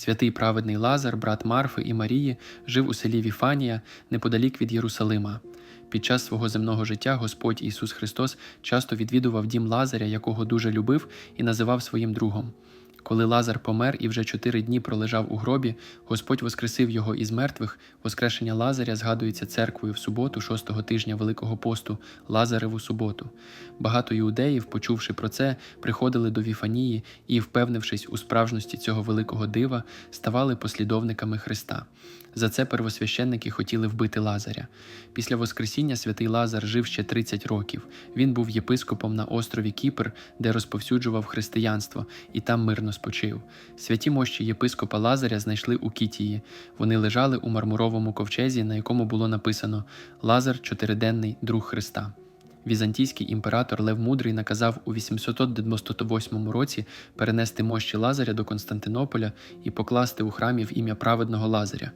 Святий праведний Лазар, брат Марфи і Марії, жив у селі Віфанія неподалік від Єрусалима. Під час свого земного життя Господь Ісус Христос часто відвідував дім Лазаря, якого дуже любив і називав своїм другом. Коли Лазар помер і вже чотири дні пролежав у гробі, Господь воскресив його із мертвих. Воскрешення Лазаря згадується церквою в суботу, шостого тижня Великого посту, Лазареву суботу. Багато іудеїв, почувши про це, приходили до Віфанії і, впевнившись у справжності цього великого дива, ставали послідовниками Христа. За це первосвященники хотіли вбити Лазаря. Після Воскресіння святий Лазар жив ще 30 років. Він був єпископом на острові Кіпр, де розповсюджував християнство, і там мирно спочив. Святі мощі єпископа Лазаря знайшли у Кітії. Вони лежали у мармуровому ковчезі, на якому було написано Лазар чотириденний друг Христа. Візантійський імператор Лев Мудрий наказав у 898 році перенести мощі Лазаря до Константинополя і покласти у храмі в ім'я праведного Лазаря.